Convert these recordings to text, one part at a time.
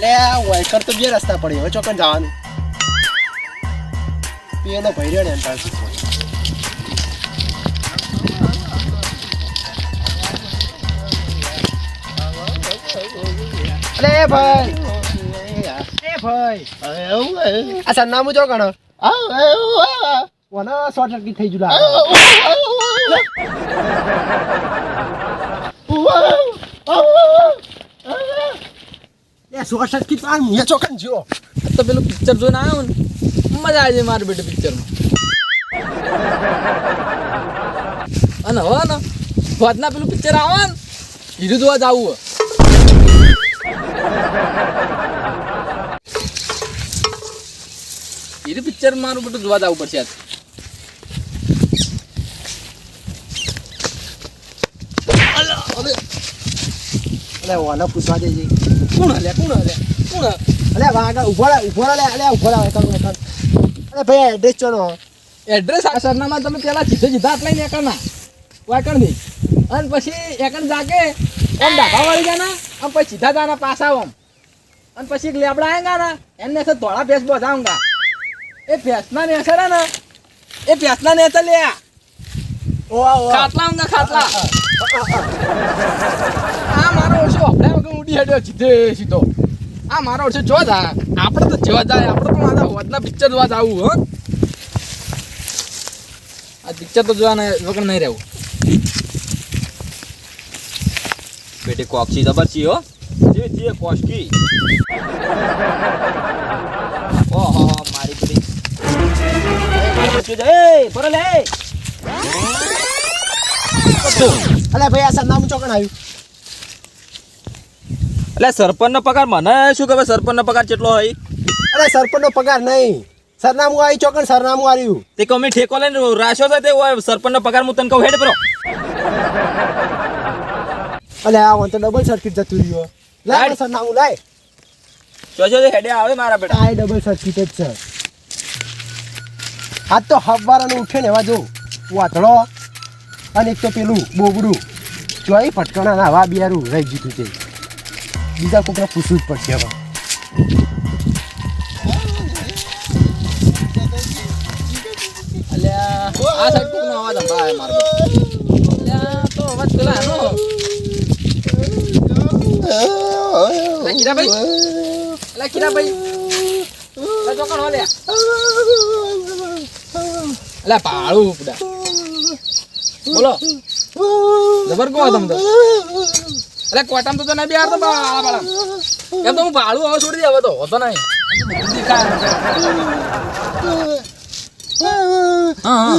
લે વાયકર તો બે રસ્તા પડી હવે ચોકન જવાનું. પેલો ભાઈ રહ્યો ને એમ અરે ભાઈ. એ ભાઈ. આ સરનામું જો ગણો કોના શોર્ટ સર્કિટ થઈ જુલા. શોર્ટ સર્કિટ આ મુએ ચોકન જો તો પેલું પિક્ચર જોઈને આવ્યો ને મજા આવી જાય મારી બેટે પિક્ચરમાં અને હવે ને પેલું પિક્ચર આવે ને હીરું જોવા જવું હોય. હીરું પિક્ચર મારું બધું જોવા જવું પડશે આજ અલે ઓને પૂછવા દેજે કોણ હલ્યા કોણ હલે કોણ અલે વાગા ઊભો રહે ઊભો રહે અલે ઊભો રહે કર કર અલે ભાઈ એડ્રેસ ચોનો એડ્રેસ આ સરનામા તમે પેલા સીધે સીધા આટલા ને એકણ ના વાકણ નહીં અને પછી એકણ જાકે ઓમ ડાબા વાળી જાના અને પછી સીધા તાના પાસા આમ. અને પછી એક લેબડા આવેગા ને એમને અસર ધોળા ભેંસ બધાઉંગા એ ભેંસના ને અસર ને એ ભેંસના ને અસર લે ખાટલા ઊંગા મારો ઓછો આપણે ઉડી હેડ્યો સીધે સીધો. આ મારો ઓછો જો જા આપણે તો જો જાય. આપણે પણ આ હોદના પિક્ચર હો. આ પિક્ચર તો જોવા વગર નહીં રહેવું. બેટી કોક્ષી જબર છી હો? જે જે કોશકી ઓહો મારી પેલી. એ પર લે અલે ભાઈ આ સરનામું ચોકણ આવ્યું. એટલે સરપંચ નો પગાર મને શું ખબર? સરપંચનો પગાર કેટલો હોય? અરે સરપંચ નો પગાર નહીં. સરનામું આવી ચોકણ સરનામું આવ્યું. તે કમી ઠેકો લઈને રાશો છે તે સરપંચનો પગાર હું તને કહું હેડ બરો અલે આ તો ડબલ સર્કિટ જતું રહ્યો લાય લાય. સરનામું લાય. જોજો હેડે આવે મારા બેટા. આ ડબલ સર્કિટ જ છે. આજ તો હવારાનું ઉઠે ને એવા જો વાતળો અને એક તો પેલું બોબડું. જોઈ ફટકણા ના હવા બિયારું રહી જીતું છે બીજા કોકને પૂછવું જ પડશે હવે. અલ્યા આ સાઈડ કોકનો અવાજ સંભળાય મારો અલ્યા તો અવાજ પેલા એનો અલ્યા કીરાભાઈ અલ્યા કીરાભાઈ અલ્યા ચોકણ વાલ્યા અલ્યા પાળું ઉપડા બોલો જબર કહો તમે તો અલ્યા કોટામ તો તને બિહાર તો બાળા બાળા એમ તો હું ભાડું હવે છોડી દે હવે તો હોતો નહીં બધું દેખાય હા હા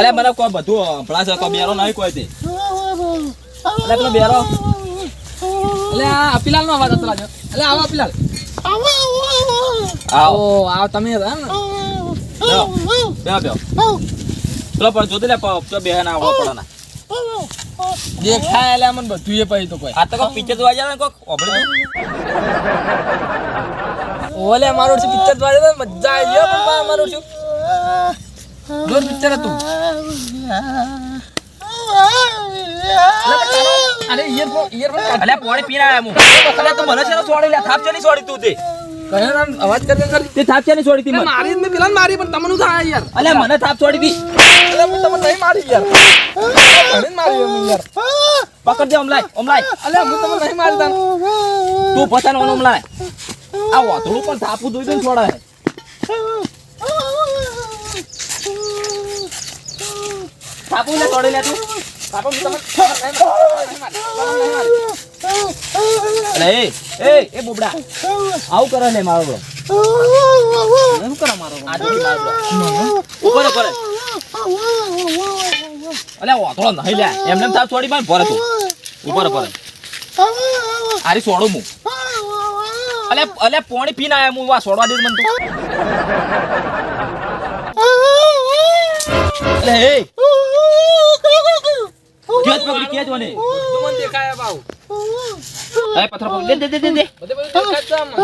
અરે મને કોઈ બધું હંભળા છે કોઈ બેરો નહીં કોઈ તે અરે પેલો બેરો એટલે આ અપીલાલ નો અવાજ હતો એટલે આવો અપીલાલ. આવો. આવો તમે હતા ને. બે બેહો પેલો પણ જોતે લે તો બે ના આવો પડે ના દેખાય એટલે મને બધું એ પછી તો કોઈ. આ તો કોઈ પિક્ચર જોવા જાય ને કોક? ઓલે મારું પિક્ચર જોવા જાય મજા આવી ગયો પણ મારું છું જોર પિક્ચર હતું. અરે ઇયરફોન કાઢ. અલ્યા પોણી પીને આયા હું. અલ્યા તું મને છે છોડી લે થાપ ચલી છોડી તું તે. કયો અવાજ કરી કરી તે થાપ ચલી છોડી તી મને. મારી મેં પેલા મારી પણ તમને થાય યાર. અલ્યા મને થાપ છોડી દી અરે હું તમને નહીં મારી યાર. ઘણી મારી યાર. પકડ દે ઓમલાય ઓમલાય. અલે હું તમને નહીં મારી તાન તું ઓનો ઓમલાય. આ વાતળું પણ થાપું જોઈ દે ને થાપું લે છોડી લે તું. થાપું તમે અરે એ એ એ બોબડા. આવું કરે લે મારો બરો શું કરે મારો બરો? ઉપર ઉપર. અલે વાતળો નહીં લે. એમને એમ થાપ છોડી પણ ભરે તું. ઉપર ઉપર. આરી છોડું હું અલે અલે પોણી પીને આયા હું વા છોડવા દે મને તું. અલે એ. કેજ પકડી કેજ મને મને દેખાય બાઉ. એ પથ્થર પકડ દે દે દે દે બધે બધે દેખાય આમાં.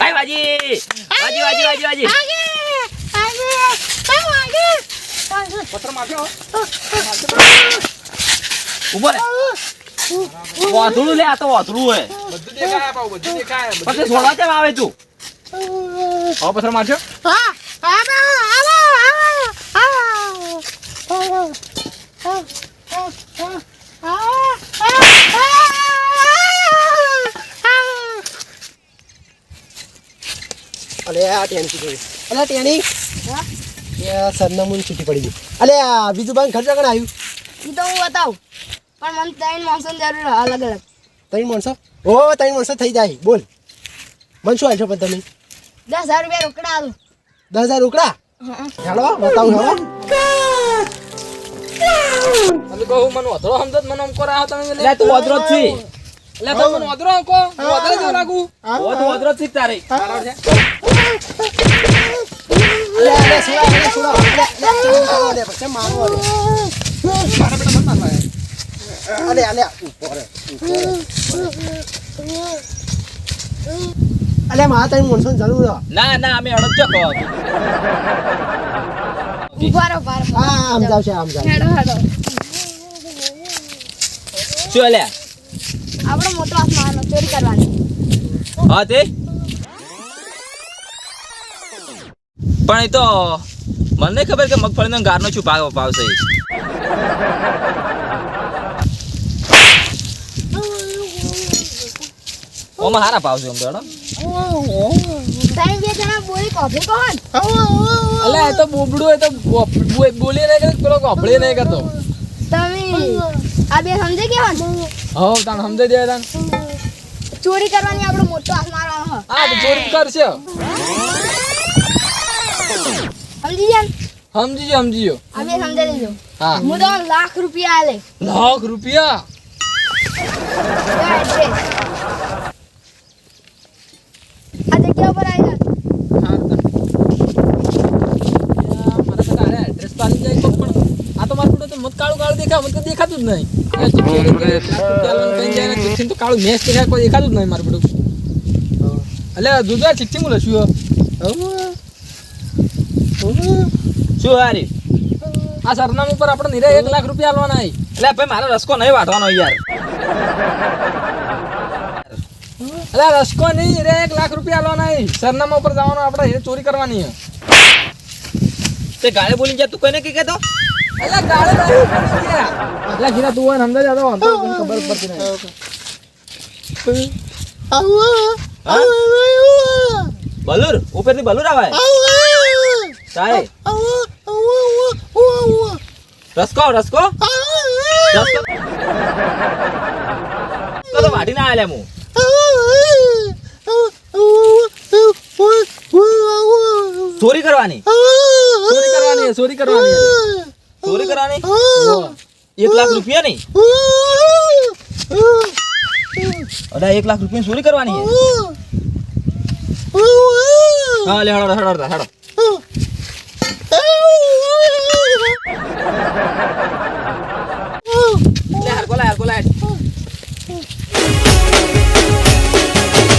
આય વાજી. વાજી વાજી વાજી વાજી. પથ્થર માર્યો ઊભો રે. વાતળું લે આ તો વાતળું હે બધું દેખાય બાઉ બધું દેખાય પછી છોડવા કેમ આવે તું? હવે પથ્થર મારજો અલે આ ટેન્કી જોઈ અલે એ સરનામું છૂટી પડી ગયું અલે બીજું બાંધ ખર્ચો કણ આવ્યું? ઈ તો હું બતાવું. પણ મને ત્રણ માણસો જરૂર અલગ અલગ. ત્રણ માણસો? ઓ ત્રણ માણસો થઈ જાય. બોલ. મને શું હાલશો પણ તમે? દસ હજાર રૂપિયા રોકડા આવું દસ હજાર રોકડા? બતાવું તમે કહું મને વધરો સમજો મને આમ કરાવો તમે લે. તું જ છી. મને લાગુ ઓ તું જ તારે. પછી મારવા મારા બેટા મત મારવા અલે અલે ઉપર અલે મારા ત્રણ માણસો જરૂર ના ના અમે અડદ ચો કહો ઊભા રહો ઊભા રહો. હા આમ જાવ છે આમ જાવ હેડો હેડો. શું લે આપણો મોટો હાથ મારવાનો ચોરી કરવાની. હા તે? પણ એ તો મને ખબર કે મગફળીનો ને ગારનો શું ભાવ ભાવ છે ઈ. ઓમાં હારા ભાવ છે કોણ? અલે એ તો બોબડું એ તો બોલી નહીં કરતો પેલો ગોફળી નહીં કરતો. તમે આ બે સમજે ગયા હો તાણ સમજે દે તાણ. ચોરી કરવાની આપણો મોટો હાથ મારવાનો હ. હા તો ચોરી કરશે. સમજી જાન? સમજી જો સમજી જો આ બે દેજો હા. હું તો લાખ રૂપિયા આલે. લાખ રૂપિયા? દેખાતું જ નહીં. તો કાળું મેચ દેખાય કોઈ દેખાતું જ નહીં મારું બધું એટલે આ ચિઠ્ઠી હું લખ્યું શું? હારી? આ સરનામું પર આપણે નિરે એક લાખ રૂપિયા આલવાના. એટલે ભાઈ મારો રસ્કો નહીં વાટવાનો યાર. એટલે આ રસકો નહીં રે એક લાખ રૂપિયા લો નહીં સરનામા ઉપર જવાનું આપણે એ ચોરી કરવાની તે ગાળે બોલી જા તું કોઈને કઈ કહેતો? એટલે ગાળે ગયા. એટલે ગીરા તું હોય અંદર જાતો નહીં, ખબર પડતી નહીં. હા? બલુર ઉપરથી બલુર આવે. સાહેબ રસકો રસકો? રસકો તો તો વાટી ના આલે હું. ચોરી કરવાની. ચોરી કરવાની ચોરી કરવાની ચોરી કરવાની. એક લાખ રૂપિયા ની અઢા એક લાખ રૂપિયા ચોરી કરવાની હા, લે, હડો હડો હડો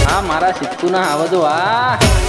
હા, મારા સિક્કુ ના આવો આ.